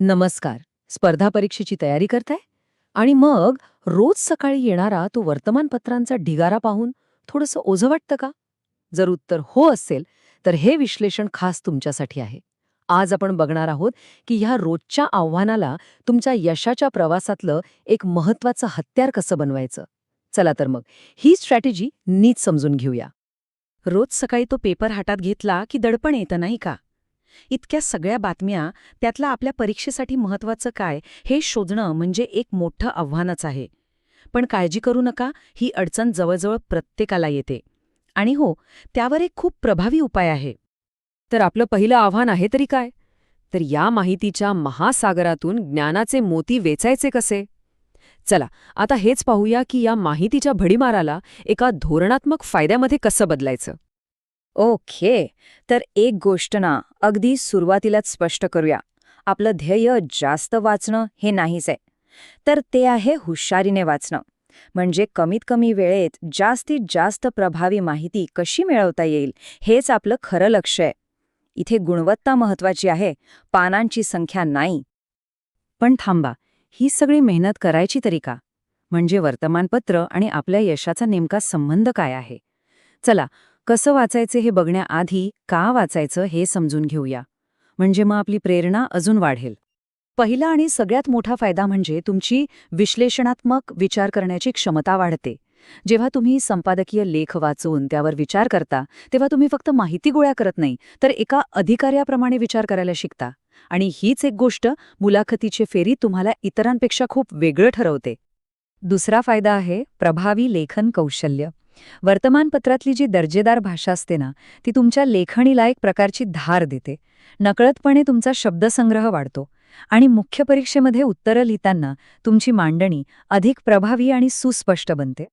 नमस्कार. स्पर्धा परीक्षेची तयारी करताय? आणि मग रोज सकाळी येणारा तो वर्तमानपत्रांचा ढिगारा पाहून थोडंसं ओझं वाटतं का? जर उत्तर हो असेल तर हे विश्लेषण खास तुमच्यासाठी आहे. आज आपण बघणार आहोत की ह्या रोजच्या आव्हानाला तुमच्या यशाच्या प्रवासातलं एक महत्वाचं हत्यार कसं बनवायचं? चला तर मग ही स्ट्रॅटेजी नीट समजून घेऊया. रोज सकाळी तो पेपर हातात घेतला की दडपण येतं नाही का? इतक्या सगळ्या बातम्या त्यातलं आपल्या परीक्षेसाठी महत्वाचं काय हे शोधणं म्हणजे एक मोठं आव्हानच आहे. पण काळजी करू नका ही अडचण जवळजवळ प्रत्येकाला येते. आणि हो त्यावर एक खूप प्रभावी उपाय आहे. तर आपलं पहिलं आव्हान आहे तरी काय? तर या माहितीच्या महासागरातून ज्ञानाचे मोती वेचायचे कसे? चला आता हेच पाहूया की या माहितीच्या भडीमाराला एका धोरणात्मक फायद्यामध्ये कसं बदलायचं. ओके. तर एक गोष्ट ना अगदी सुरुवातीलाच स्पष्ट करूया. आपलं ध्येय जास्त वाचणं हे नाहीच आहे. तर ते आहे हुशारीने वाचणं. म्हणजे कमीत कमी वेळेत जास्तीत जास्त प्रभावी माहिती कशी मिळवता येईल हेच आपलं खरं लक्ष आहे. इथे गुणवत्ता महत्वाची आहे पानांची संख्या नाही. पण थांबा ही सगळी मेहनत करायची तरी का? म्हणजे वर्तमानपत्र आणि आपल्या यशाचा नेमका संबंध काय आहे? चला कसं वाचायचे हे बघण्याआधी का वाचायचं हे समजून घेऊया. म्हणजे मग आपली प्रेरणा अजून वाढेल. पहिला आणि सगळ्यात मोठा फायदा म्हणजे तुमची विश्लेषणात्मक विचार करण्याची क्षमता वाढते. जेव्हा तुम्ही संपादकीय लेख वाचून त्यावर विचार करता तेव्हा तुम्ही फक्त माहिती गोळा करत नाही तर एका अधिकाऱ्याप्रमाणे विचार करायला शिकता. आणि हीच एक गोष्ट मुलाखतीचे फेरी तुम्हाला इतरांपेक्षा खूप वेगळं ठरवते. दुसरा फायदा आहे प्रभावी लेखन कौशल्य. वर्तमानपत्रातली जी दर्जेदार भाषा असते ना ती तुमच्या लेखणीला एक प्रकारची धार देते. नकळतपणे तुमचा शब्दसंग्रह वाढतो आणि मुख्य परीक्षेमध्ये उत्तरं लिहिताना तुमची मांडणी अधिक प्रभावी आणि सुस्पष्ट बनते.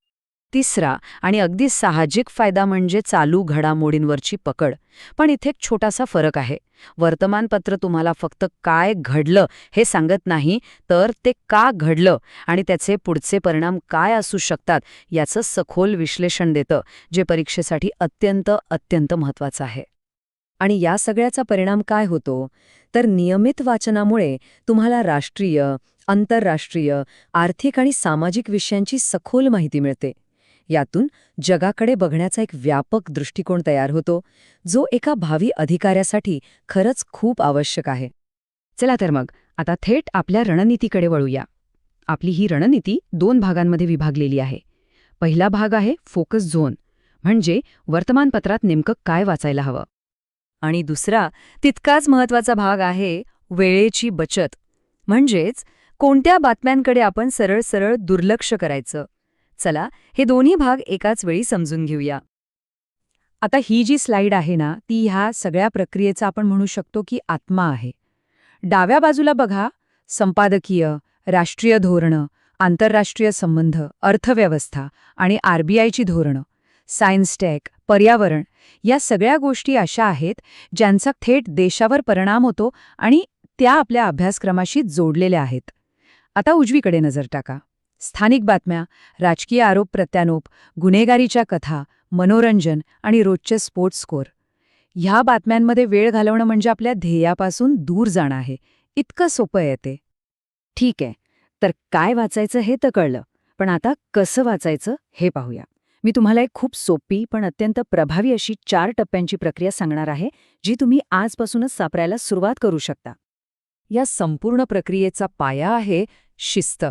तिसरा आणि अगदी साहजिक फायदा म्हणजे चालू घडामोडींवरची पकड. पण इथे एक छोटासा फरक आहे. वर्तमानपत्र तुम्हाला फक्त काय घडलं हे सांगत नाही तर ते का घडलं आणि त्याचे पुढचे परिणाम काय असू शकतात याचं सखोल विश्लेषण देतं जे परीक्षेसाठी अत्यंत अत्यंत महत्वाचं आहे. आणि या सगळ्याचा परिणाम काय होतो? तर नियमित वाचनामुळे तुम्हाला राष्ट्रीय आंतरराष्ट्रीय आर्थिक आणि सामाजिक विषयांची सखोल माहिती मिळते. यातून जगाकडे बघण्याचा एक व्यापक दृष्टिकोन तयार होतो जो एका भावी अधिकाऱ्यासाठी खरंच खूप आवश्यक आहे. चला तर मग आता थेट आपल्या रणनीतीकडे वळूया. आपली ही रणनीती दोन भागांमध्ये विभागलेली आहे. पहिला भाग आहे फोकस झोन म्हणजे वर्तमानपत्रात नेमकं काय वाचायला हवं. आणि दुसरा तितकाच महत्त्वाचा भाग आहे वेळेची बचत म्हणजेच कोणत्या बातम्यांकडे आपण सरळ सरळ दुर्लक्ष करायचं. चला हे दोन्ही भाग एकाच वेळी समजून घेऊया. आता ही जी स्लाइड आहे ना ती ह्या सगळ्या प्रक्रियेचा आपण म्हणू शकतो की आत्मा आहे. डाव्या बाजूला बघा संपादकीय राष्ट्रीय धोरणं आंतरराष्ट्रीय संबंध अर्थव्यवस्था आणि आरबीआयची धोरणं सायन्स टॅक पर्यावरण या सगळ्या गोष्टी अशा आहेत ज्यांचा थेट देशावर परिणाम होतो आणि त्या आपल्या अभ्यासक्रमाशी जोडलेल्या आहेत. आता उजवीकडे नजर टाका. स्थानिक बातम्या राजकीय आरोप प्रत्यारोप गुन्हेगारीच्या कथा मनोरंजन आणि रोजचे स्पोर्ट्स स्कोर ह्या बातम्यांमध्ये वेळ घालवणं म्हणजे आपल्या ध्येयापासून दूर जाणं आहे. इतकं सोपं येते ठीक आहे. तर काय वाचायचं हे तर कळलं. पण आता कसं वाचायचं हे पाहूया. मी तुम्हाला एक खूप सोपी पण अत्यंत प्रभावी अशी चार टप्प्यांची प्रक्रिया सांगणार आहे जी तुम्ही आजपासूनच सापरायला सुरुवात करू शकता. या संपूर्ण प्रक्रियेचा पाया आहे शिस्त.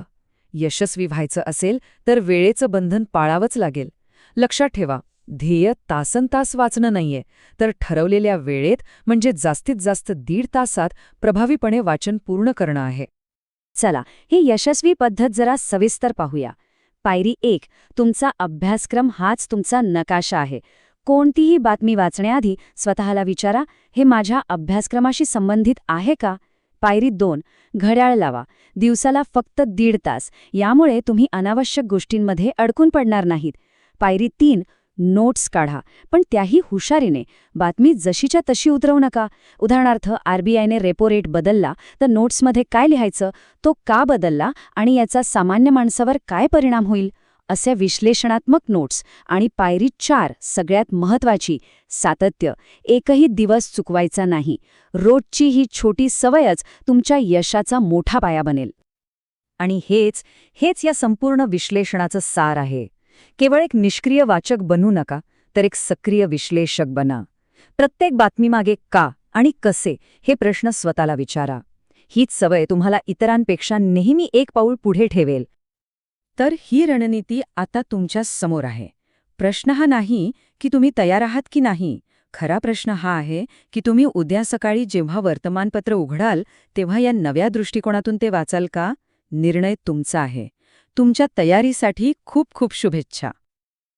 यशस्वी व्हायचं असेल तर वेळेचं बंधन पाळावंच लागेल. लक्षात ठेवा ध्येय तासन तास वाचणं नाहीये तर ठरवलेल्या वेळेत म्हणजे जास्तीत जास्त दीड तासात प्रभावीपणे वाचन पूर्ण करणं आहे. चला ही यशस्वी पद्धत जरा सविस्तर पाहूया. पायरी एक तुमचा अभ्यासक्रम हाच तुमचा नकाशा आहे. कोणतीही बातमी वाचण्याआधी स्वतःला विचारा हे माझ्या अभ्यासक्रमाशी संबंधित आहे का? पायरी दोन घड्याळ लावा. दिवसाला फक्त दीड तास. यामुळे तुम्ही अनावश्यक गोष्टींमध्ये अडकून पडणार नाहीत. पायरी तीन नोट्स काढा. पण त्याही हुशारीने. बातमी जशीच्या तशी उतरवू नका. उदाहरणार्थ आरबीआयने रेपो रेट बदलला तर नोट्समध्ये काय लिहायचं? तो का बदलला? आणि याचा सामान्य माणसावर काय परिणाम होईल? अशा विश्लेषणात्मक नोट्स आणि पायरी चार सगळ्यात महत्वाची सातत्य. एकही दिवस चुकवायचा नाही. रोजची ही छोटी सवयच तुमच्या यशाचा मोठा पाया बनेल. आणि हेच हेच या संपूर्ण विश्लेषणाचं सार आहे. केवळ एक निष्क्रिय वाचक बनू नका तर एक सक्रिय विश्लेषक बना. प्रत्येक बातमीमागे का आणि कसे हे प्रश्न स्वतःला विचारा. हीच सवय तुम्हाला इतरांपेक्षा नेहमी एक पाऊल पुढे ठेवेल. तर ही रणनीती आता तुमच्यासमोर आहे. प्रश्न हा नाही की तुम्ही तयार आहात की नाही. खरा प्रश्न हा आहे की तुम्ही उद्या सकाळी जेव्हा वर्तमानपत्र उघडाल तेव्हा या नव्या दृष्टिकोनातून ते वाचाल का? निर्णय तुमचा आहे. तुमच्या तयारीसाठी खूप खूप शुभेच्छा.